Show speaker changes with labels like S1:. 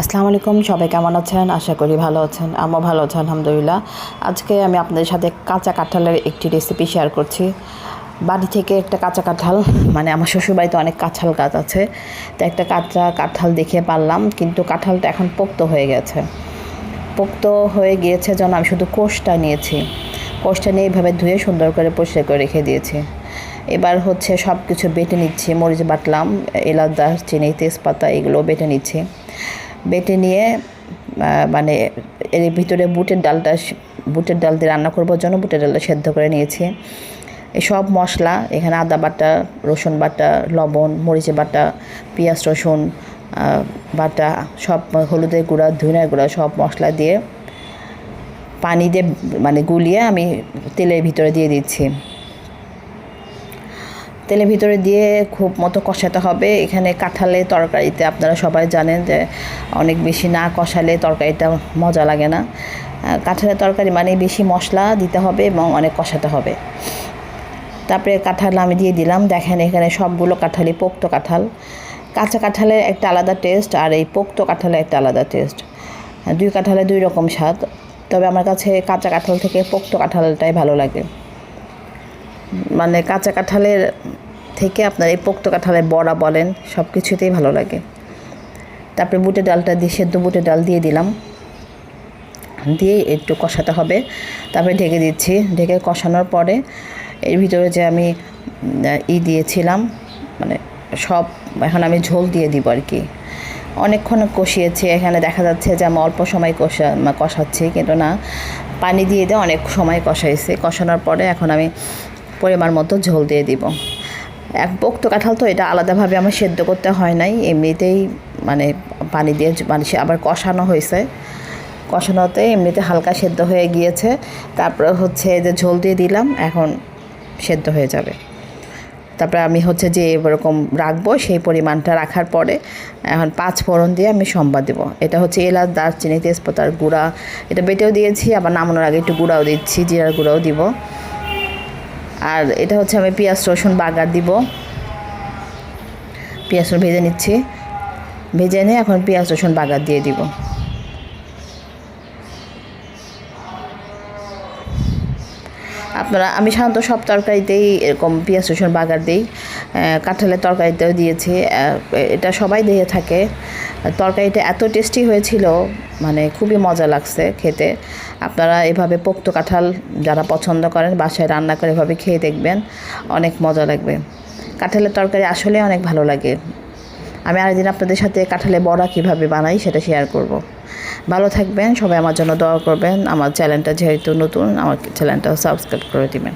S1: আসসালামু আলাইকুম, সবাই কেমন আছেন? আশা করি ভালো আছেন। আমিও ভালো আছি, আলহামদুলিল্লাহ। আজকে আমি আপনাদের সাথে কাঁচা কাঁঠালের একটি রেসিপি শেয়ার করছি। বাড়ি থেকে একটা কাঁচা কাঁঠাল মানে আমার শ্বশুরবাড়িতে অনেক কাঁঠাল গাছ আছে। তো একটা কাঁচা কাঁঠাল দেখে পারলাম, কিন্তু কাঁঠালটা এখন পোক্ত হয়ে গেছে। পোক্ত হয়ে গিয়েছে যেন আমি শুধু কোষটা নিয়েছি। কোষটা নিয়ে এইভাবে ধুয়ে সুন্দর করে পরিষ্কার করে রেখে দিয়েছি। এবার হচ্ছে সব কিছু বেটে নিচ্ছি, মরিচ বাটলাম, এলাচ, দারচিনি, তেজপাতা, এগুলো বেটে নিচ্ছি। বেটে নিয়ে মানে এর ভিতরে বুটের ডালটা বুটের ডাল দিয়ে রান্না করবার জন্য বুটের ডালটা সেদ্ধ করে নিয়েছি। সব মশলা, এখানে আদা বাটা, রসুন বাটা, লবণ মরিচ বাটা, পেঁয়াজ, রসুন বাটা, সব হলুদের গুঁড়া, ধনিয়ার গুঁড়া সব মশলা দিয়ে পানি দিয়ে মানে গুলিয়ে আমি তেলের ভিতরে দিয়ে দিচ্ছি। তেলের ভিতরে দিয়ে খুব মতো কষাতে হবে। এখানে কাঁঠালে তরকারিতে আপনারা সবাই জানেন যে অনেক বেশি না কষালে তরকারিটা মজা লাগে না। কাঁঠালের তরকারি মানে বেশি মশলা দিতে হবে এবং অনেক কষাতে হবে। তারপরে কাঁঠাল আমি দিয়ে দিলাম। দেখেন এখানে সবগুলো কাঁঠালই পোক্ত কাঁঠাল। কাঁচা কাঁঠালের একটা আলাদা টেস্ট আর এই পোক্ত কাঁঠালের একটা আলাদা টেস্ট। দুই কাঁঠালে দুই রকম স্বাদ। তবে আমার কাছে কাঁচা কাঁঠাল থেকে পোক্ত কাঁঠালটাই ভালো লাগে। মানে কাঁচা কাঁঠালের থেকে আপনার এই পোক্ত কাঁঠালের বড়া বলেন সব কিছুতেই ভালো লাগে। তারপরে বুটের ডালটা দিয়ে, সেদ্ধ বুটের ডাল দিয়ে দিলাম। দিয়ে একটু কষাতে হবে। তারপরে ঢেকে দিচ্ছি। ঢেকে কষানোর পরে এর ভিতরে যে আমি ই দিয়েছিলাম মানে সব, এখন আমি ঝোল দিয়ে দিব আর কি। অনেকক্ষণ কষিয়েছি। এখানে দেখা যাচ্ছে যে আমি অল্প সময় কষা কষাচ্ছি, কিন্তু না। পানি দিয়ে দিয়ে অনেক সময় কষাইছি। কষানোর পরে এখন আমি পরিমাণ মতো ঝোল দিয়ে দিব। এক পোক্ত কাঁঠাল তো এটা আলাদাভাবে আমার সেদ্ধ করতে হয় নাই। এমনিতেই মানে পানি দিয়ে মানে আবার কষানো হয়েছে। কষানোতে এমনিতে হালকা সেদ্ধ হয়ে গিয়েছে। তারপরে হচ্ছে যে ঝোল দিয়ে দিলাম, এখন সেদ্ধ হয়ে যাবে। তারপরে আমি হচ্ছে যে এরকম রাখব সেই পরিমাণটা রাখার পরে এখন পাঁচ ফোড়ন দিয়ে আমি সম্বাদ দেবো। এটা হচ্ছে এলাচ, দারচিনি, তেজপাতার গুঁড়া। এটা বেটেও দিয়েছি, আবার নামানোর আগে একটু গুঁড়াও দিচ্ছি, জিরার গুঁড়াও দিব। আর এটা হচ্ছে আমি পেঁয়াজ, রসুন, বাগার দিব। পেঁয়াজ ভেজে নিচ্ছি। ভেজে নিয়ে এখন পেঁয়াজ, রসুন, বাগার দিয়ে দিব। আপনারা, আমি সাধারণত সব তরকারিতেই এরকম পেঁয়াজ, রসুন, বাগার দিই। কাঁঠালের তরকারিতেও দিয়েছি। এটা সবাই দিয়ে থাকে। তরকারিটা এত টেস্টি হয়েছিল মানে খুবই মজা লাগছে খেতে। আপনারা এভাবে পোক্ত কাঁঠাল যারা পছন্দ করেন, বাসায় রান্না করে এভাবে খেয়ে দেখবেন, অনেক মজা লাগবে। কাঁঠালের তরকারি আসলে অনেক ভালো লাগে। আমি আরেকদিন আপনাদের সাথে কাঁঠালে বড়া কীভাবে বানাই সেটা শেয়ার করব। ভালো থাকবেন, সবাই আমার জন্য দোয়া করবেন। আমার চ্যানেলটা যেহেতু নতুন, আমার চ্যানেলটা সাবস্ক্রাইব করে দিবেন।